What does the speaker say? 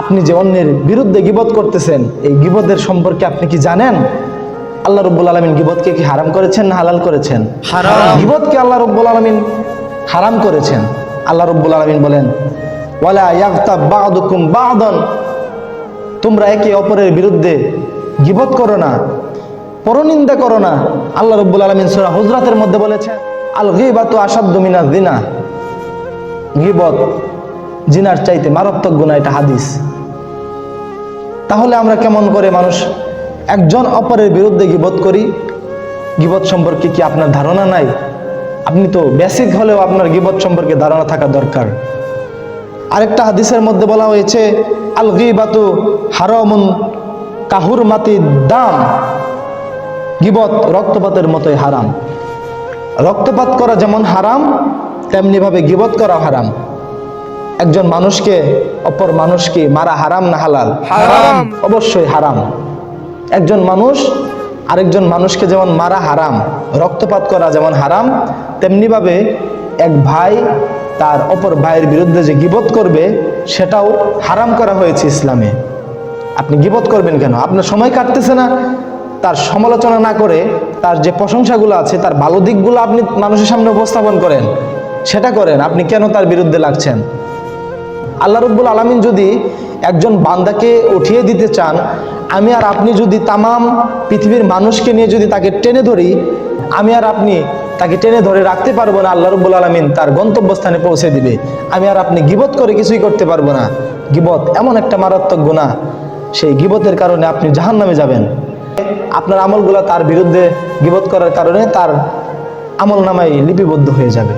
আপনি যে অন্যের বিরুদ্ধে গিবত করতেছেন এই গিবতের সম্পর্কে আপনি কি জানেন? আল্লাহ রব্বুল আলমিন গিবতকে কি হারাম করেছেন না হালাল করেছেন। গিবতকে আল্লাহ রব্বুল আলমিন হারাম করেছেন। আল্লাহ রব্বুল আলমিন বলেন ওয়ালা ইয়াগতাব বা'দুকুম বা'দান। তোমরা একে অপরের বিরুদ্ধে গিবত করো না পরনিন্দা করো না। আল্লাহ রব্বুল আলমিন সুরা হুজরাতের মধ্যে বলেছেন আল গিবাতু আসাদ্দু মিনাজ জিনা। গিবত জিনার চাইতে মারাত্মক গুণা এটা হাদিস। তাহলে আমরা কেমন করে মানুষ একজন অপরের বিরুদ্ধে গিবত করি? গিবত সম্পর্কে কি আপনার ধারণা নাই? আপনি তো বেসিক হলেও আপনার গিবত সম্পর্কে ধারণা থাকা দরকার। আরেকটা হাদিসের মধ্যে বলা হয়েছে আল গিবাতু হারামুন কাহুর মাতি দাম। গিবত রক্তপাতের মতোই হারাম। রক্তপাত করা যেমন হারাম, তেমনিভাবে গিবত করা হারাম। একজন মানুষকে অপর মানুষকে মারা হারাম না হালাল? হারাম। অবশ্যই হারাম। একজন মানুষ আরেকজন মানুষকে যেমন মারা হারাম রক্তপাত করা যেমন হারাম তেমনিভাবে এক ভাই তার অপর ভাইয়ের বিরুদ্ধে যে গিবত করবে সেটাও হারাম করা হয়েছে ইসলামে। আপনি গিবত করবেন কেন? আপনার সময় কাটতেছে না। তার সমালোচনা না করে তার যে প্রশংসাগুলো আছে তার ভালো দিকগুলো আপনি মানুষের সামনে উপস্থাপন করেন। সেটা করেন। আপনি কেন তার বিরুদ্ধে লাগছেন? আল্লাহ রব্বুল আলমিন যদি একজন বান্দাকে উঠিয়ে দিতে চান, আমি আর আপনি যদি তামাম পৃথিবীর মানুষকে নিয়ে যদি তাকে টেনে ধরি, আমি আর আপনি তাকে টেনে ধরে রাখতে পারব না, আল্লাহ রব্বুল আলমিন তার গন্তব্যস্থানে পৌঁছে দিবে। আমি আর আপনি গিবত করে কিছুই করতে পারব না। গিবত এমন একটা মারাত্মক গুণা সেই গিবতের কারণে আপনি জাহান নামে যাবেন। আপনার আমলগুলো তার বিরুদ্ধে গিবত করার কারণে তার আমল নামাই লিপিবদ্ধ হয়ে যাবে।